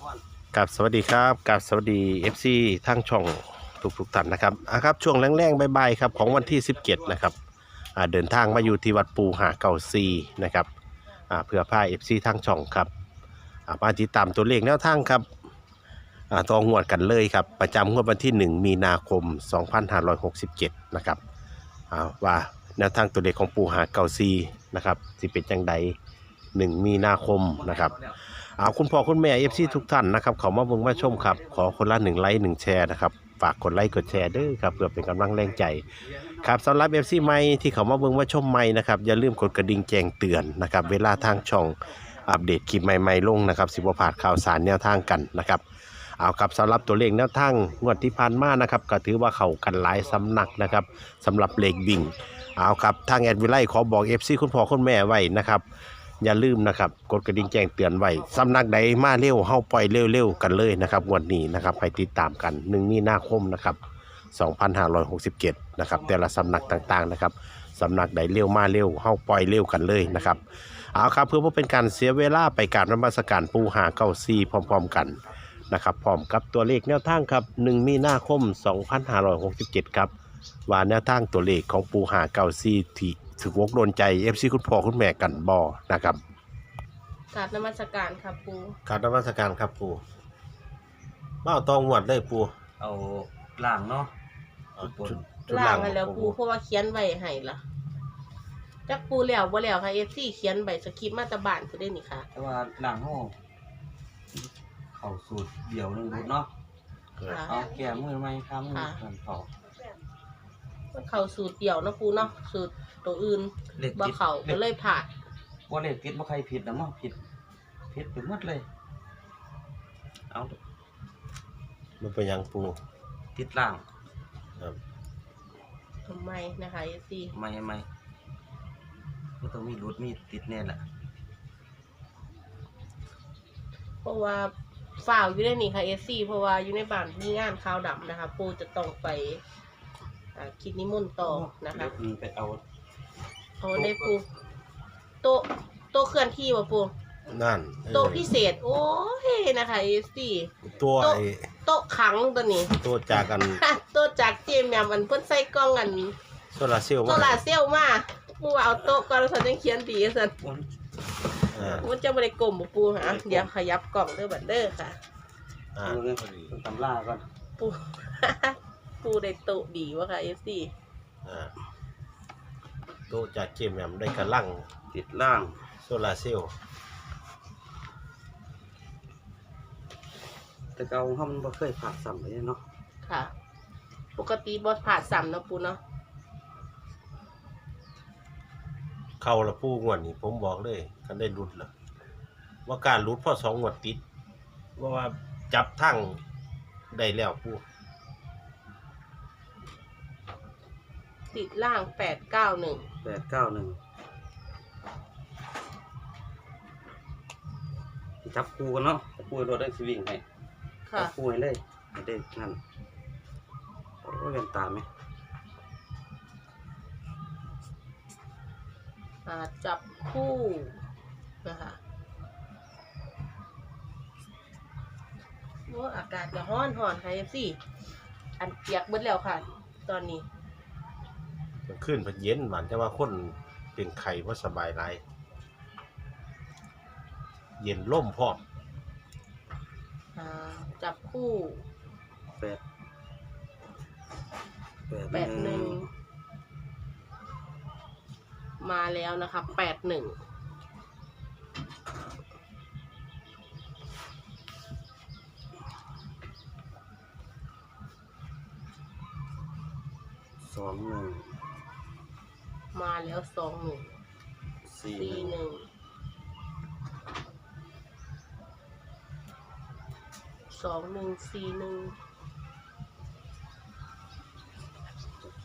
พรกับสวัสดีครับกับสวัสดี FC ทั้งช่องทุกทุกๆท่านนะครับอะครับช่วงแรงๆบ่ายๆครับของวันที่ 17 นะครับอ่าเดินทางมาอยู่ที่วัดปูหาเก่าซีนะครับอ่าเพื่อพา FC ทั้งช่องครับอ่ามาติดตามตัวเลขแนวทางครับอ่าตองวดกันเลยครับ ประจำงวดวันที่ 1 มีนาคม 2567 นะครับอ่าว่าแนวทางตัวเลขของปูหาเก่าซีนะครับสิเป็นจังใด1 มีนาคมนะครับ เอาคุณพ่อคุณแม่เอฟซีทุกท่านนะครับเขามาเบิ่งมาชมครับ ขอคนละหนึ่งไลค์หนึ่งแชร์นะครับฝากกดไลค์กดแชร์ด้วยครับเพื่อเป็นกำลังแรงใจครับสำหรับเอฟซีใหม่ที่เขามาเบิ่งมาชมใหม่นะครับอย่าลืมกดกระดิ่งแจ้งเตือนนะครับเวลาทางช่องอัปเดตคลิปใหม่ๆลงนะครับสิบผ่าดข่าวสารแนวทางกันนะครับเอาครับสำหรับตัวเลขแนวทางงวดที่ผ่านมานะครับก็ถือว่าเขากันหลายสำนักนะครับสำหรับเลขบิ่งเอาครับทางแอดวิไลขอบอกเอฟซีคุณพ่อคุณแม่ไว้นะครับ อย่าลืมนะครับ กดกระดิ่งแจ้งเตือนไว้สำนักใดมาเร็วเฮาปล่อยเร็วๆกันเลยนะครับงวันนี้นะครับให้ติดตามกัน1มีนาคมนะครับ 2567 นะครับ แต่ละสำนักต่างๆนะครับสำนักใดเร็วมาเร็วเฮาปล่อยเร็วกันเลยนะครับเอาครับเพื่อบ่เป็นการเสียเวลาไปการนมัสการปูหาเก้าซีพร้อม ๆ กันนะครับพร้อมกับตัวเลขแนวทางครับ1มีนาคม 2567 ครับว่าแนวทางตัวเลขของปูหาเก้าซีที่ ถึกวกโดนใจ FC คุณพ่อคุณแม่กันบอนะครับกราบนมัสการค่ะปูการนมัสการครับปูมาเอาตองหวดเลยปูเอาล่างเนาะเอาชุดล่างให้แล้วของปูเพราะว่าเขียนไว้ให้ละจักปูแล้วบ่แล้วค่ะเอฟซีเขียนใบสคริปต์มาตรบานคือได้นี่ค่ะ แต่ว่าล่างห้องเข้าสูตรเดียวหนึงเนาะค่ะเอาแก้มือไหมครับมือกันเขา มันเข้าสูตรเดียวเนาะปูเนาะสูตรตัวอื่นเล็กบ่ผิดเข้าก็เลยผ่านว่าเล็กผิดบ่ใครผิดนะมั้งผิดผิดไปหมดเลย เอามันเป็นหยังปูติดล่างครับทำไมนะคะเอฟซีไม่ไม่ก็ต้องมีรุดมีติดแน่แหละเพราะว่าฝ่าวอยู่ได้นี่ค่ะเอฟซีเพราะว่าอยู่ในบ้านมีงานขาวดำนะคะ ปูจะต้องไป อ่าคิดนิมนต์ต่อนะคะเดี๋ยวมีไปเอาเอาได้ปูโต๊ะโต๊ะเคลื่อนที่ว่ะปูนั่นโต๊ะพิเศษ โอ้ยนะคะเอฟซีตัวโต๊ะไอ้โต๊ะขังตัวนี้ ตัวจากกันโต๊ะจากเจมแมมอันเพิ่นใส่กล้องอันโซลาร์เซลล์โซลาร์เซลล์มาปูว่าเอาโต๊ะก่อนแล้วสันยังเขียนดีสันวันอ่ามันจะบ่ได้กลมบ่ปูฮะเดี๋ยวขยับกล่องเด้อบัดเด้อค่ะอ่าเอาเรื่องตำล่าก่อนปู ปูได้โต๊ะดีวะค่ะเอฟซีอ่าตัวจากเจมแหมมได้กระลังติดล่าง โซลาร์เซลล์แต่เกาห้องมันบ่เคยผ่าซ้ำเลยเนาะค่ะ ปกติบ่ผ่าซ้ำเนาะปูเนาะเข้าละปูงวดนี้ผมบอกเลยกันได้รุดละว่าการรุดเพราะสองงวดติดว่าว่าจับทั้งได้แล้วปู ติดล่างแปดเก้าหนึ่งแปดเก้าหนึ่งจับคู่กันเนาะจับคู่รถได้สวิงให้ค่ะจับคู่ให้เลยให้ได้นั่นโอ้ยเป็นตาไหมอ่าจับคู่นะคะโอ้อากาศจะร้อนหอนค่ะเอฟซีอันเปียกเบิดแล้วค่ะ ตอนนี้ มันขึ้นมันเย็นหวานแต่ว่าคนเป็นไข่ว่าสบายไรเย็นล่มพร้อมอ่าจับคู่แปดแปดหนึ่งมาแล้วนะคะแปดหนึ่งสองหนึ่ง มาแล้วสองหนึ่งสี่สี่หนึ่งสองหนึ่งสี่หนึ่ง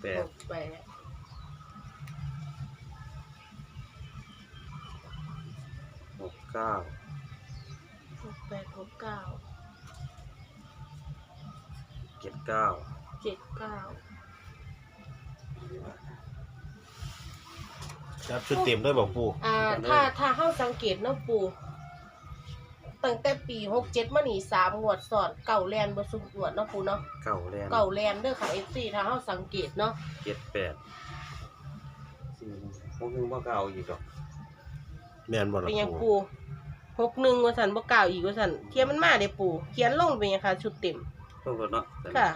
แปหดกแปดหกเก้าหกแปดหกเก้าเจ็ดเก้าเจ็ดเก้า ครับชุดเต็มด้วยบอกปูอ่าถ้าถ้าเข้าสังเกตเนาะปูตั้งแต่ปีหกเจ็ดมานี่สามงวดสอดเก่าแลนบ่สุกงวดเนาะปูเนาะเก่าแรงเก่าแลนเด้อค่ะ FC ถ้าเฮาสังเกตเนาะเจ็ดแปดสี่พวกนึงว่าเก่าอีกหรอกแม่นบ่ล่ะเป็นหยังปูปูหกหนึ่งว่าสันบ่เก่าอีกว่าสันเทียมมันมาเด้ปูเขียนลงเป็นหยังค่ะชุดเต็มต้องรถเนาะค่ะ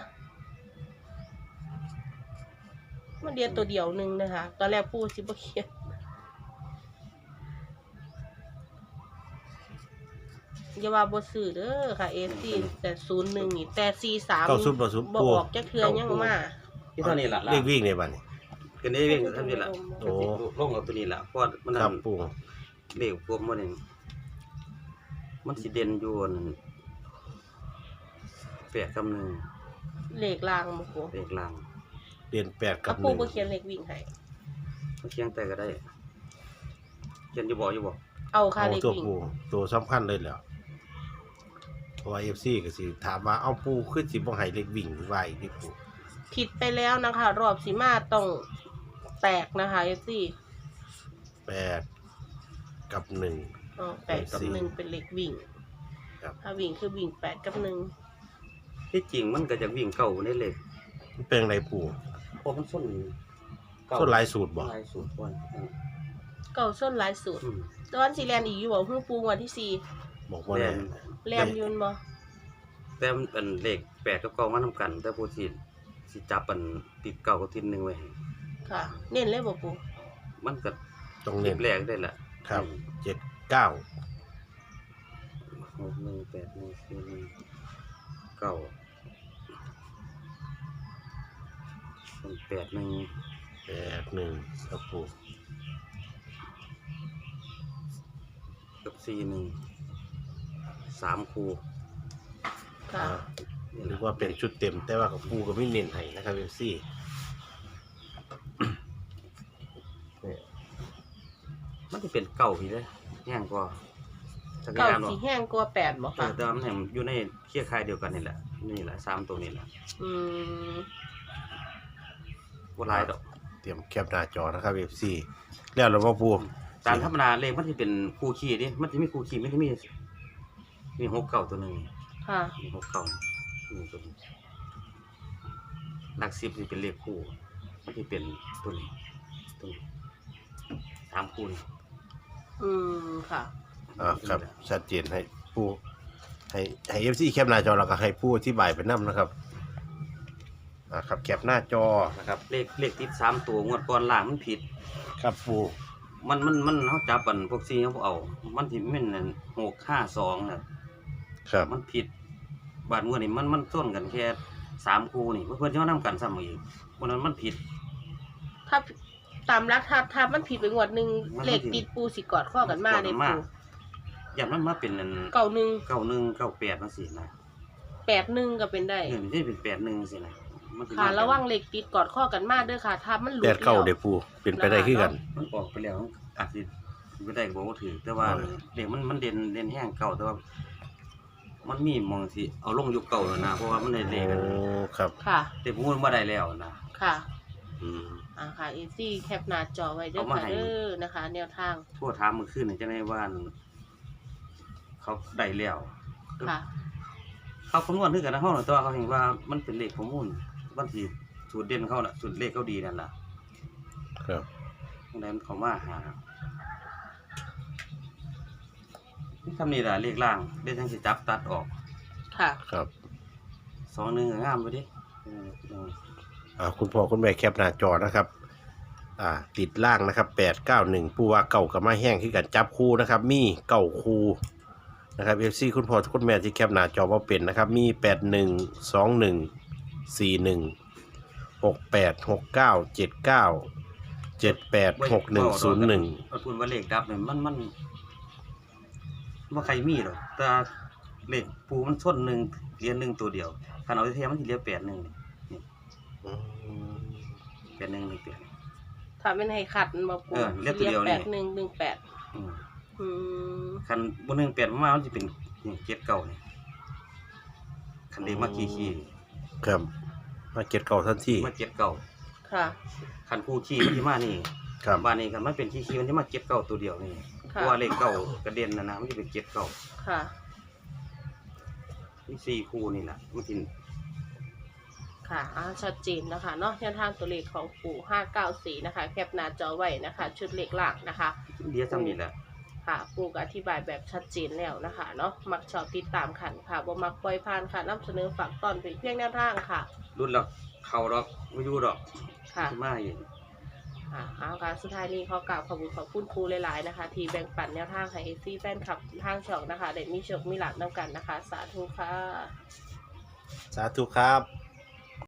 มันเดียวตัวเดียวหนึงนะคะ ตอนแรกปูสิบ่เขียนอย่าว่าบ่ซื้อเด้อค่ะ AC แต่01นี่แต่43เก้าสุดบ่สุดบ่ปูออกจักเทื่อยังมาที่เท่านี้ล่ะเลขวิ่งในบัดนี้กันได้เรื่องเท่านี้ล่ะโอ้ ลงเอาตัวนี้ล่ะเพราะมันครันั่บนปูเลขพวกมันนี่มันสิเด่นอยู่อันแปดกับหนึ่งเลขลางบ่ปูเลขล่าง เรียนแปดกัเอาบหปูนึ่งบ่เขียนเลขวิ่งให้มันเคียงแต่ก็ได้เขียนอยู่บ่อยู่บ่เอาค่ะเอาเลขตัววิ่งปูตัวสำคัญเลยแหล้วเพราะว่า FC ก็สิถามว่าเอาปูขึ้นสิบ่ให้เลขวิ่งไว้ที่ปูผิดไปแล้วนะคะ รอบสีมาต้องแตกนะคะเอซี่แปดกับหนึ่งอ๋อแปดกับสี่หนึ่งเป็นเหล็กวิ่งครับ ถ้าวิ่งคือวิ่งแปดกับหนึ่งที่จริงมันก็จะวิ่งเก่าในเลขมันเป็นไรปูเพ ราะมันส้นเก่ส่วนหลายสูตรบ่ลายสูตรก่อนเก่าส้นหลายสูตรอืมตอนสีแลนอีกอยู่บอกเพิ่งปูวันที่สี่บอกว่าแน่แลนอยืนบ่แต่มันเป็นเลขแปดกับเก่ามาทำกัน แต่ผู้ที่สิจับอันติดเก่ากับทิศหนึ่งไว้ให้ค่ะ เน้นเลยบ่ปูมันก็ต้องเลเน้ขนแรกได้แหละครับเจ็ดเก้าหกหนึ่งแปดหนึ่งสี่หนึ่งเก้า เป็นแปดหนึ่งแปดหนึ่งครับปูกับสี่หนึ่งสามคูค่ะ อ่าหรือว่าเป็นชุดเต็มแต่ว่ากับปูก็ไม่เน้นให้นะครับเอฟซี มันจะเป็นเก่าพี่เลยแห้งกว่าสักอเก่าย่างหรอสีแห้งกว่าแปดบ่เอค่ะ อแต่ว่ามันแหมอยู่ในเครือข่ายเดียวกันนี่แหละนี่แหละสามตัวนี่แหละอืม ว่าลายดอก เตรียมแคปหน้าจอนะครับเอฟซีแล้วเราว่าปูตามธรรมดาเลขมันจะเป็นคู่ขี้ดิมันจะมีคู่ขี้ไม่ได้มีมีหกเก่าตัวหนึ่งค่ะ มีหกเก่ามีตัวนี้หลักสิบจะเป็นเลขคู่มันจะเป็นตัวนี้ตัวนี้สามคูณอืมค่ะ อ่าครับ ชัดเจนให้ปูให้ให้เอฟซีแคปหน้าจอแล้วก็ให้ปูอธิบายไปนํนะครับ อ่าครับแคปหน้าจอนะครับเลขเลขติดสามตัวงวดก่อนล่างมันผิด ครับปูมันมันมันเขาจับอันพวกซีเขาบ่เอา มันที่มันนั่นหกห้าสองน่ะครับ มันผิดบาดงวดนี่มันมันส้นกันแค่สามคู่นี่เพื่อนจะมานํกันซ้ำอีกวันนั้นมันผิด ถ้าตามรักถ้าถ้ามันผิดไปงวดหนึ่งมันเลขติดปูสิกอดข้อกันมาเลยกอดกันมาปูอย่างมันมาเป็นอันเก่าหนึ่งเก้าหนึ่งเก้าแปดนั่นสินะแปดหนึ่งก็เป็นได้ เห็นที่เป็นแปดหนึ่งสินะ มันสิมาค่ะระวังเหล็กติดกอดข้อกันมาเด้อค่ะถ้ามันหลุดแปดเก้าแล้วเดี๋ยวปูเป็นไปได้ขึ้นกัน มันออกไปแล้วอาจจะไม่ได้บอกว่าถือแต่ว่าเออ เด็กมันมันเด่นเด่นแห้งเก่าแต่ว่า มันมีมองที่เอาลงยุคเก่าแล้วนะเพราะว่ามันได้เลขกันโอ้ครับค่ะ แต่ผมว่าได้แล้วนะ ค่ะอืม อ่าค่ะเอซี่แคปหน้าจอไว้เด้อเอามาค่ะให้ เด้อนะคะ แนวทางทั่วทามมือขึ้นจะในว่านเขาได้แล้ว ค่ะ เขาคำนวณนึกกันนะเขาหน่อยตัวเขาเห็นว่ามันเป็นเลขข้อมูล วันที่สูตรเด่นเขาน่ะสูตรเลขเขาดีนั่นแหละครับตรงนั้นเขามาหานี่ทำนี่แหละเลขล่างเลขทั้งสิจับตัดออกค่ะ ครับสองหนึ่งก็งามไปดิเออเอออ่าคุณพ่อคุณแม่แคปหน้าจอนะครับอ่าติดล่างนะครับแปดเก้าหนึ่งปูว่าเก่ากับมาแห้งที่กันจับคู่นะครับ มีเก่าคู่นะครับเอฟซีคุณพ่อคุณแม่ที่แคปหน้าจอว่าเป็นนะครับ มีแปดหนึ่งสองหนึ่ง สี่หนึ่งหกแปดหกเก้าเจ็ดเก้าเจ็ดแปดหกหนึ่งศูนย์หนึ่งเอาพูดว่าเลขดับเนี่ยมันมันว่าใครมีหรอกแต่เลขปูมันส้นหนึ่งเหรียญหนึ่งตัวเดียวคันเอาเทียมมันทีเหรียญแปดหนึ่งนี่แปดหนึ่งหนึ่งแปดถ้าเป็นให้ขัดมันมาปูเออเรียกตัวเดียวนี่แปดหนึ่งหนึ่งแปดอืมอืมคันบนหนึ่งแปดมามันจะเป็นนี่เจ็ดเก่านี่คันเด็กมาขี่ขี่ ครับ มาเก็ตเก่าทันทีมาเจ็ดเก่าค่ะ คันคู่ขี่มันจะมานี่ครับ บ้านนี้คันมันเป็นขี่ขี่มันจะมาเจ็ดเก่าตัวเดียวนี่เพค่ะ ราะว่าเลขเก่ากระเด็นนะนะมันจะเป็นเจ็ดเก่าค่ะมีสี่คู่นี่แหละมันกินค่ะอ่าชัดเจนนะคะเนาะแนวทางตัวเลขของปู่594 นะคะ แคปหน้าจอไว้นะคะ ชุดเลขหลักนะคะ เดียวซ้ำนี่แหละ ค่ะปู่ก็อธิบายแบบชัดเจนแล้วนะคะเนาะมักชอบติดตามขันค่ะบ่มักปล่อยผ่านค่ะนำเสนอฝากตอนเป็นเพียงแนวทางค่ะ รุ่นแล้วเขาดอกไม่อยู่ดอกค่ะสิมาเองค่ะเอาการสุดท้ายนี้ขอกล่าวขอบคุณขอบคุณครูหลายๆนะคะ ที่แบ่งปันแนวทางให้เอซี่แฟนคลับทางช่องนะคะได้มีโชคมีหลาบนำกันนะคะ สาธุค่ะ สาธุครับ